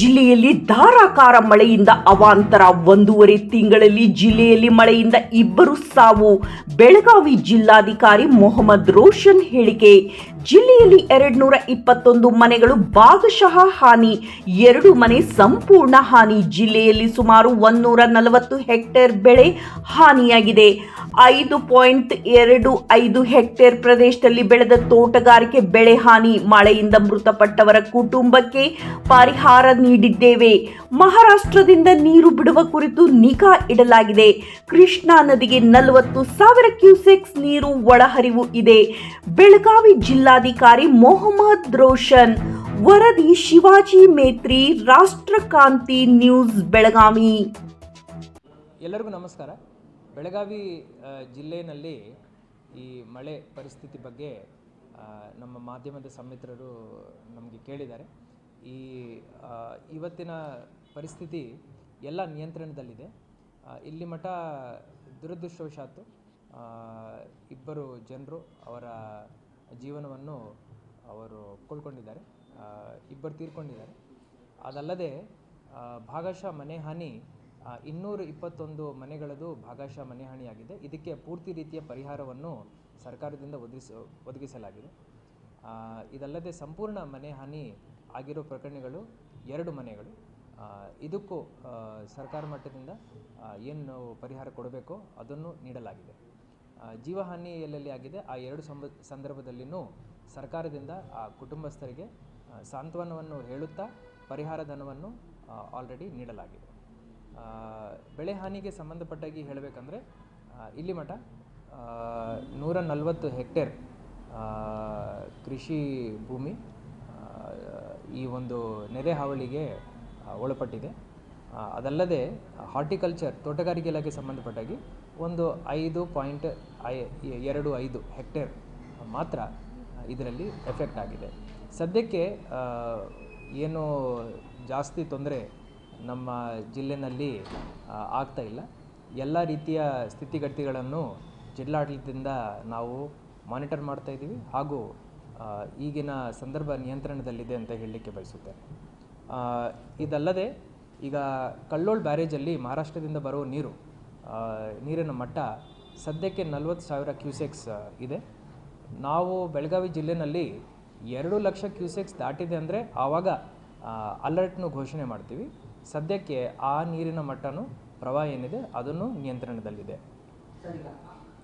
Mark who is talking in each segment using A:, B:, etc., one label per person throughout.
A: ಜಿಲ್ಲೆಯಲ್ಲಿ ಧಾರಾಕಾರ ಮಳೆಯಿಂದ ಅವಾಂತರ. ಒಂದೂವರೆ ತಿಂಗಳಲ್ಲಿ ಜಿಲ್ಲೆಯಲ್ಲಿ ಮಳೆಯಿಂದ ಇಬ್ಬರು ಸಾವು. ಬೆಳಗಾವಿ ಜಿಲ್ಲಾಧಿಕಾರಿ ಮೊಹಮ್ಮದ್ ರೋಷನ್ ಹೇಳಿಕೆ. ಜಿಲ್ಲೆಯಲ್ಲಿ ಎರಡ್ನೂರ ಇಪ್ಪತ್ತೊಂದು ಮನೆಗಳು ಭಾಗಶಃ ಹಾನಿ, ಎರಡು ಮನೆ ಸಂಪೂರ್ಣ ಹಾನಿ. ಜಿಲ್ಲೆಯಲ್ಲಿ ಸುಮಾರು ಒಂದೂರ ನಲವತ್ತು ಹೆಕ್ಟೇರ್ ಬೆಳೆ ಹಾನಿಯಾಗಿದೆ. ಐದು ಪಾಯಿಂಟ್ ಎರಡು ಐದು ಹೆಕ್ಟೇರ್ ಪ್ರದೇಶದಲ್ಲಿ ಬೆಳೆದ ತೋಟಗಾರಿಕೆ ಬೆಳೆ ಹಾನಿ. ಮಳೆಯಿಂದ ಮೃತಪಟ್ಟವರ ಕುಟುಂಬಕ್ಕೆ ಪರಿಹಾರ ನೀಡಿದ್ದೇವೆ. ಮಹಾರಾಷ್ಟ್ರದಿಂದ ನೀರು ಬಿಡುವ ಕುರಿತು ನಿಗಾ ಇಡಲಾಗಿದೆ. ಕೃಷ್ಣಾ ನದಿಗೆ ನಲವತ್ತು ಸಾವಿರ ಕ್ಯೂಸೆಕ್ಸ್ ನೀರು ಒಳಹರಿವು ಇದೆ. ಬೆಳಗಾವಿ ಜಿಲ್ಲಾಧಿಕಾರಿ ಮೊಹಮ್ಮದ್ ರೋಷನ್, ವರದಿ ಶಿವಾಜಿ ಮೇತ್ರಿ, ರಾಷ್ಟ್ರಕಾಂತಿ ನ್ಯೂಸ್ ಬೆಳಗಾವಿ.
B: ಎಲ್ಲರಿಗೂ ನಮಸ್ಕಾರ. ಬೆಳಗಾವಿ ಜಿಲ್ಲೆಯಲ್ಲಿ ಈ ಮಳೆ ಪರಿಸ್ಥಿತಿ ಬಗ್ಗೆ ನಮ್ಮ ಮಾಧ್ಯಮದ ಸಮಿತ್ರರು ನಮಗೆ ಕೇಳಿದ್ದಾರೆ. ಈ ಇವತ್ತಿನ ಪರಿಸ್ಥಿತಿ ಎಲ್ಲ ನಿಯಂತ್ರಣದಲ್ಲಿದೆ. ಇಲ್ಲಿ ಮಠ ದುರದೃಷ್ಟವಶಾತ್ತು ಇಬ್ಬರು ಜನರು ಅವರ ಜೀವನವನ್ನು ಅವರು ಕಳ್ಕೊಂಡಿದ್ದಾರೆ ಇಬ್ಬರು ತೀರ್ಕೊಂಡಿದ್ದಾರೆ. ಅದಲ್ಲದೆ ಭಾಗಶಃ ಮನೆ ಹಾನಿ ಇನ್ನೂರ ಇಪ್ಪತ್ತೊಂದು ಮನೆಗಳದು ಭಾಗಶಃ ಮನೆ ಹಾನಿಯಾಗಿದೆ. ಇದಕ್ಕೆ ಪೂರ್ತಿ ರೀತಿಯ ಪರಿಹಾರವನ್ನು ಸರ್ಕಾರದಿಂದ ಒದಗಿಸ, ಒದಗಿಸಲಾಗಿದೆ. ಇದಲ್ಲದೆ ಸಂಪೂರ್ಣ ಮನೆ ಹಾನಿ ಆಗಿರೋ ಪ್ರಕರಣಗಳು ಎರಡು ಮನೆಗಳು. ಇದಕ್ಕೂ ಸರ್ಕಾರ ಮಟ್ಟದಿಂದ ಏನು ಪರಿಹಾರ ಕೊಡಬೇಕೋ ಅದನ್ನು ನೀಡಲಾಗಿದೆ. ಜೀವಹಾನಿ ಎಲ್ಲೆಲ್ಲಿ ಆಗಿದೆ? ಆ ಎರಡು ಸಂಬ ಸಂದರ್ಭದಲ್ಲಿಯೂ ಸರ್ಕಾರದಿಂದ ಆ ಕುಟುಂಬಸ್ಥರಿಗೆ ಸಾಂತ್ವನವನ್ನು ಹೇಳುತ್ತಾ ಪರಿಹಾರ ಧನವನ್ನು ಆಲ್ರೆಡಿ ನೀಡಲಾಗಿದೆ. ಬೆಳೆ ಹಾನಿಗೆ ಸಂಬಂಧಪಟ್ಟಾಗಿ ಹೇಳಬೇಕಂದ್ರೆ ಇಲ್ಲಿ ಮಠ ನೂರ ನಲವತ್ತು ಹೆಕ್ಟೇರ್ ಕೃಷಿ ಭೂಮಿ ಈ ಒಂದು ನೆರೆ ಹಾವಳಿಗೆ ಒಳಪಟ್ಟಿದೆ. ಅದಲ್ಲದೆ ಹಾರ್ಟಿಕಲ್ಚರ್ ತೋಟಗಾರಿಕೆ ಇಲಾಖೆ ಸಂಬಂಧಪಟ್ಟಾಗಿ ಒಂದು ಐದು ಪಾಯಿಂಟ್ ಐ ಎರಡು ಐದು ಹೆಕ್ಟೇರ್ ಮಾತ್ರ ಇದರಲ್ಲಿ ಎಫೆಕ್ಟ್ ಆಗಿದೆ. ಸದ್ಯಕ್ಕೆ ಏನು ಜಾಸ್ತಿ ತೊಂದರೆ ನಮ್ಮ ಜಿಲ್ಲೆಯಲ್ಲಿ ಆ, ಆಗ್ತಾ ಇಲ್ಲ. ಎಲ್ಲ ರೀತಿಯ ಸ್ಥಿತಿಗತಿಗಳನ್ನು ಜಿಲ್ಲಾಡಳಿತದಿಂದ ನಾವು ಮಾನಿಟರ್ ಮಾಡ್ತಾ ಇದ್ದೀವಿ ಹಾಗೂ ಈಗಿನ ಸಂದರ್ಭ ನಿಯಂತ್ರಣದಲ್ಲಿದೆ ಅಂತ ಹೇಳಲಿಕ್ಕೆ ಬಯಸುತ್ತೇನೆ. ಇದಲ್ಲದೆ ಈಗ ಕಳ್ಳೋಳ್ ಬ್ಯಾರೇಜಲ್ಲಿ ಮಹಾರಾಷ್ಟ್ರದಿಂದ ಬರುವ ನೀರು ನೀರಿನ ಮಟ್ಟ ಸದ್ಯಕ್ಕೆ ನಲ್ವತ್ತು ಸಾವಿರ ಕ್ಯೂಸೆಕ್ಸ್ ಇದೆ. ನಾವು ಬೆಳಗಾವಿ ಜಿಲ್ಲೆಯಲ್ಲಿ ಎರಡು ಲಕ್ಷ ಕ್ಯೂಸೆಕ್ಸ್ ದಾಟಿದೆ ಅಂದರೆ ಆವಾಗ ಅಲರ್ಟ್ನು ಘೋಷಣೆ ಮಾಡ್ತೀವಿ. ಸದ್ಯಕ್ಕೆ ಆ ನೀರಿನ ಮಟ್ಟನೂ ಪ್ರವಾಹ ಏನಿದೆ ಅದನ್ನು ನಿಯಂತ್ರಣದಲ್ಲಿದೆ.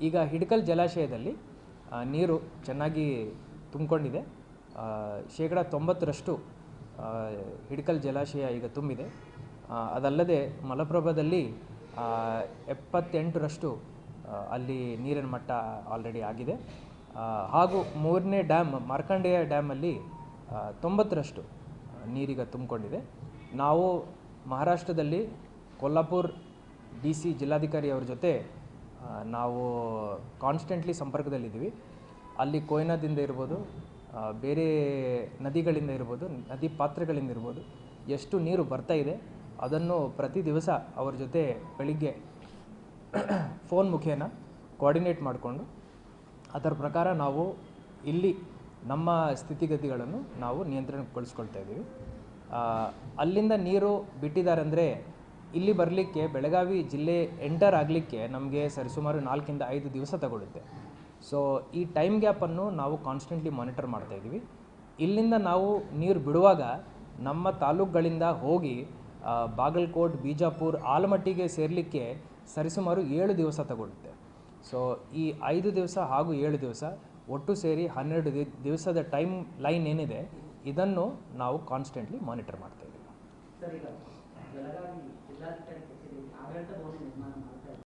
B: ಈಗ ಹಿಡ್ಕಲ್ ಜಲಾಶಯದಲ್ಲಿ ನೀರು ಚೆನ್ನಾಗಿ ತುಂಬಿಕೊಂಡಿದೆ. ಶೇಕಡ ತೊಂಬತ್ತರಷ್ಟು ಹಿಡ್ಕಲ್ ಜಲಾಶಯ ಈಗ ತುಂಬಿದೆ. ಅದಲ್ಲದೆ ಮಲಪ್ರಭಾದಲ್ಲಿ ಎಪ್ಪತ್ತೆಂಟರಷ್ಟು ಅಲ್ಲಿ ನೀರಿನ ಮಟ್ಟ ಆಲ್ರೆಡಿ ಆಗಿದೆ. ಹಾಗೂ ಮೂರನೇ ಡ್ಯಾಮ್ ಮಾರ್ಕಂಡೇಯ ಡ್ಯಾಮಲ್ಲಿ ತೊಂಬತ್ತರಷ್ಟು ನೀರಿಗೆ ತುಂಬಿಕೊಂಡಿದೆ. ನಾವು ಮಹಾರಾಷ್ಟ್ರದಲ್ಲಿ ಕೊಲ್ಲಾಪುರ್ ಡಿ ಸಿ ಜಿಲ್ಲಾಧಿಕಾರಿ ಅವ್ರ ಜೊತೆ ನಾವು ಕಾನ್ಸ್ಟೆಂಟ್ಲಿ ಸಂಪರ್ಕದಲ್ಲಿದ್ದೀವಿ. ಅಲ್ಲಿ ಕೊಯ್ನಾದಿಂದ ಇರ್ಬೋದು ಬೇರೆ ನದಿಗಳಿಂದ ಇರ್ಬೋದು, ನದಿ ಪಾತ್ರಗಳಿಂದ ಇರ್ಬೋದು, ಎಷ್ಟು ನೀರು ಬರ್ತಾ ಇದೆ ಅದನ್ನು ಪ್ರತಿ ದಿವಸ ಅವ್ರ ಜೊತೆ ಬೆಳಿಗ್ಗೆ ಫೋನ್ ಮುಖೇನ ಕೋಆರ್ಡಿನೇಟ್ ಮಾಡಿಕೊಂಡು ಅದರ ಪ್ರಕಾರ ನಾವು ಇಲ್ಲಿ ನಮ್ಮ ಸ್ಥಿತಿಗತಿಗಳನ್ನು ನಾವು ನಿಯಂತ್ರಣಗೊಳಿಸ್ಕೊಳ್ತಾ ಇದ್ದೀವಿ. ಅಲ್ಲಿಂದ ನೀರು ಬಿಟ್ಟಿದ್ದಾರೆ ಅಂದರೆ ಇಲ್ಲಿ ಬರಲಿಕ್ಕೆ ಬೆಳಗಾವಿ ಜಿಲ್ಲೆ ಎಂಟರ್ ಆಗಲಿಕ್ಕೆ ನಮಗೆ ಸರಿಸುಮಾರು ನಾಲ್ಕಿಂದ ಐದು ದಿವಸ ತಗೊಳುತ್ತೆ. ಸೊ ಈ ಟೈಮ್ ಗ್ಯಾಪನ್ನು ನಾವು ಕಾನ್ಸ್ಟೆಂಟ್ಲಿ ಮಾನಿಟರ್ ಮಾಡ್ತಾ ಇದ್ದೀವಿ. ಇಲ್ಲಿಂದ ನಾವು ನೀರು ಬಿಡುವಾಗ ನಮ್ಮ ತಾಲೂಕುಗಳಿಂದ ಹೋಗಿ ಬಾಗಲಕೋಟ್, ಬಿಜಾಪುರ್, ಆಲಮಟ್ಟಿಗೆ ಸೇರಲಿಕ್ಕೆ ಸರಿಸುಮಾರು ಏಳು ದಿವಸ ತಗೊಳುತ್ತೆ. ಸೊ ಈ ಐದು ದಿವಸ ಹಾಗೂ ಏಳು ದಿವಸ ಒಟ್ಟು ಸೇರಿ ಹನ್ನೆರಡು ದಿ- ದಿವಸದ ಟೈಮ್ ಲೈನ್ ಏನಿದೆ, ಇದನ್ನು ನಾವು ಕಾನ್ಸ್ಟೆಂಟ್ಲಿ ಮಾನಿಟರ್ ಮಾಡ್ತಾ ಇದ್ದೀವಿ.